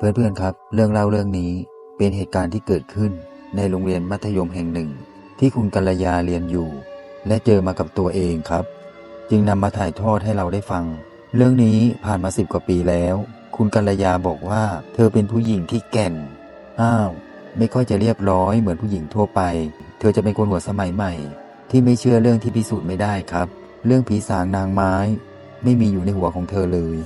เพื่อนๆครับ เรื่องเล่าเรื่องนี้เป็นเหตุการณ์ที่เกิดขึ้นในโรงเรียนมัธยมแห่งหนึ่ง ที่คุณกัลยาเรียนอยู่ และเจอมากับตัวเองครับ จึงนำมาถ่ายทอดให้เราได้ฟัง เรื่องนี้ผ่านมาสิบกว่าปีแล้ว คุณกัลยาบอกว่า เธอเป็นผู้หญิงที่แก่นอ้าวไม่ค่อยจะเรียบร้อยเหมือนผู้หญิงทั่วไป เธอจะเป็นคนหัวสมัยใหม่ ที่ไม่เชื่อเรื่องที่พิสูจน์ไม่ได้ครับ เรื่องผีสางนางไม้ ไม่มีอยู่ในหัวของเธอเลย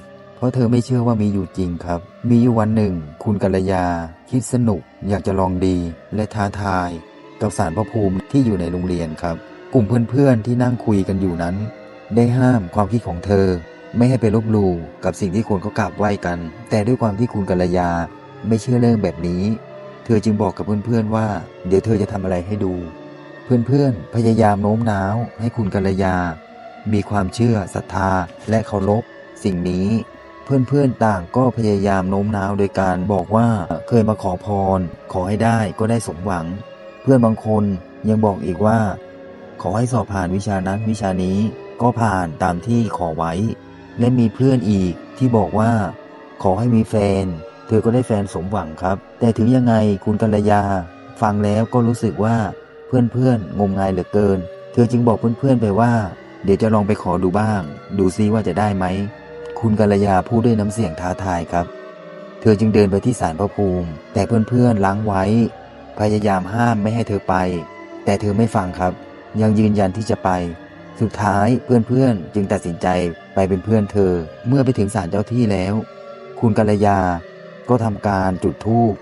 ราะเธอไม่เชื่อว่ามีอยู่จริงครับ มีอยู่วันหนึ่ง คุณกัลยา คิดสนุก อยากจะลองดี และท้าทาย กับสารพระภูมิที่อยู่ในโรงเรียนครับ กลุ่มเพื่อนๆที่นั่งคุยกันอยู่นั้น ได้ห้ามความคิดของเธอ ไม่ให้ไปลบหลู่กับสิ่งที่คนเขากราบไหว้กัน แต่ด้วยความที่คุณกัลยา ไม่เชื่อเรื่องแบบนี้ เธอจึงบอกกับเพื่อนๆว่า เดี๋ยวเธอจะทำอะไรให้ดู เพื่อนๆพยายามโน้มน้าวให้คุณกัลยา มีความเชื่อศรัทธาและเคารพสิ่งนี้ เพื่อนๆต่างก็พยายามโน้มน้าวโดยการบอกว่าเคยมาขอพร ขอให้ได้ก็ได้สมหวัง เพื่อนบางคนยังบอกอีกว่า ขอให้สอบผ่านวิชานั้นวิชานี้ก็ผ่านตามที่ขอไว้ และมีเพื่อนอีกที่บอกว่า ขอให้มีแฟน เธอก็ได้แฟนสมหวังครับ แต่ถึงยังไงคุณกัลยา ฟังแล้วก็รู้สึกว่าเพื่อนๆงมงายเหลือเกิน เธอจึงบอกเพื่อนๆไปว่า เดี๋ยวจะลองไปขอดูบ้าง ดูซิว่าจะได้ไหม คุณกัลยาพูดด้วยน้ำเสียงท้าทายครับ เธอจึงเดินไปที่ศาลพระภูมิ แต่เพื่อนๆล้างไว้ พยายามห้ามไม่ให้เธอไป แต่เธอไม่ฟังครับ ยังยืนยันที่จะไป สุดท้ายเพื่อนๆจึงตัดสินใจไปเป็นเพื่อนเธอ เมื่อไปถึงศาลเจ้าที่แล้ว คุณกัลยาก็ทำการจุดธูป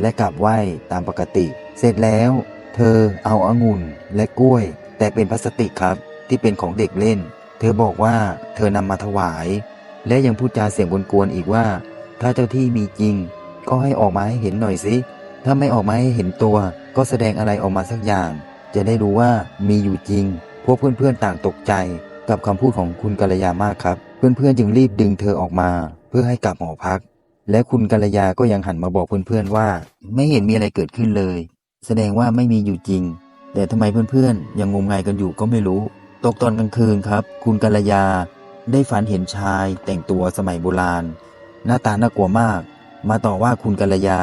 และกราบไหว้ตามปกติ เสร็จแล้ว เธอเอาองุ่นและกล้วย แต่เป็นพลาสติกครับที่เป็นของเด็กเล่น เธอบอกว่าเธอนำมาถวาย และยังพูดจาเสียงกวนๆอีกว่า ถ้าเจ้าที่มีจริง ก็ให้ออกมาให้เห็นหน่อยสิ ถ้าไม่ออกมาให้เห็นตัว ก็แสดงอะไรออกมาสักอย่าง จะได้รู้ว่ามีอยู่จริง พวกเพื่อนๆต่างตกใจ กับคำพูดของคุณกัลยามากครับ เพื่อนๆจึงรีบดึงเธอออกมา เพื่อให้กลับหอพัก และคุณกัลยาก็ยังหันมาบอกเพื่อนๆว่า ไม่เห็นมีอะไรเกิดขึ้นเลย แสดงว่าไม่มีอยู่จริง แต่ทำไมเพื่อนๆยังงมงายกันอยู่ก็ไม่รู้ ตกตอนกลางคืนครับ คุณกัลยา ได้ฝันเห็นชายแต่งตัวสมัยโบราณ หน้าตาน่ากลัวมาก มาต่อว่าคุณกัลยา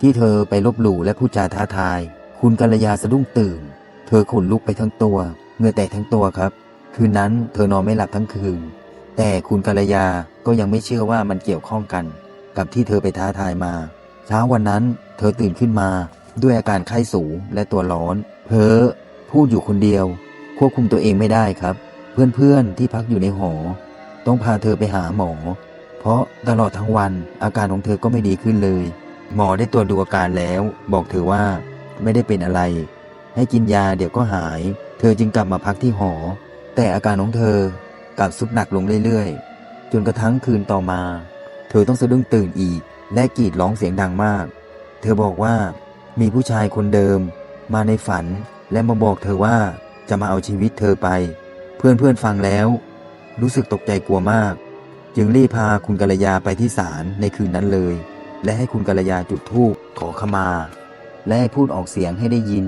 ที่เธอไปลบหลู่และพูดจาท้าทาย คุณกัลยาสะดุ้งตื่น เธอขนลุกไปทั้งตัวเงื่อแตกทั้งตัวครับ คืนนั้นเธอนอนไม่หลับทั้งคืน แต่คุณกัลยาก็ยังไม่เชื่อว่ามันเกี่ยวข้องกัน กับที่เธอไปท้าทายมา เช้าวันนั้น เธอตื่นขึ้นมาด้วยอาการไข้สูงและตัวร้อน เพ้อพูดอยู่คนเดียว ควบคุมตัวเองไม่ได้ครับ เพื่อนๆที่พักอยู่ในหอ ต้องพาเธอไปหาหมอ เพราะตลอดทั้งวันอาการของเธอก็ไม่ดีขึ้นเลย หมอได้ตรวจดูอาการแล้ว บอกเธอว่าไม่ได้เป็นอะไร ให้กินยาเดี๋ยวก็หาย เธอจึงกลับมาพักที่หอ แต่อาการของเธอกลับสุดหนักลงเรื่อยๆ จนกระทั่งคืนต่อมา เธอต้องสะดุ้งตื่นอีก และกรีดร้องเสียงดังมาก เธอบอกว่ามีผู้ชายคนเดิม มาในฝันและมาบอกเธอว่าจะมาเอาชีวิตเธอไป เพื่อนๆฟังแล้ว รู้สึกตกใจกลัวมาก จึงรีบพาคุณกัลยาไปที่ศาลในคืนนั้นเลย และให้คุณกัลยาจุดธูปขอขมา และให้พูดออกเสียงให้ได้ยิน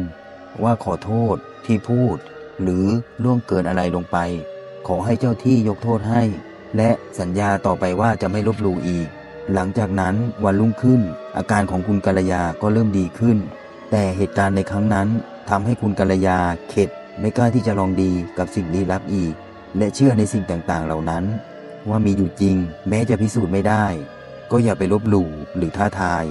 ว่าขอโทษที่พูด หรือล่วงเกินอะไรลงไป ขอให้เจ้าที่ยกโทษให้ และสัญญาต่อไปว่าจะไม่ลบหลู่อีก หลังจากนั้นวันรุ่งขึ้น อาการของคุณกัลยาก็เริ่มดีขึ้น แต่เหตุการณ์ในครั้งนั้นทำให้คุณกัลยาเข็ด ไม่กล้าที่จะลองดีกับสิ่งลี้ลับอีก และเชื่อในสิ่งต่างๆ เหล่านั้น ว่ามีอยู่จริง แม้จะพิสูจน์ไม่ได้ ก็อย่าไปลบหลู่หรือท้าทาย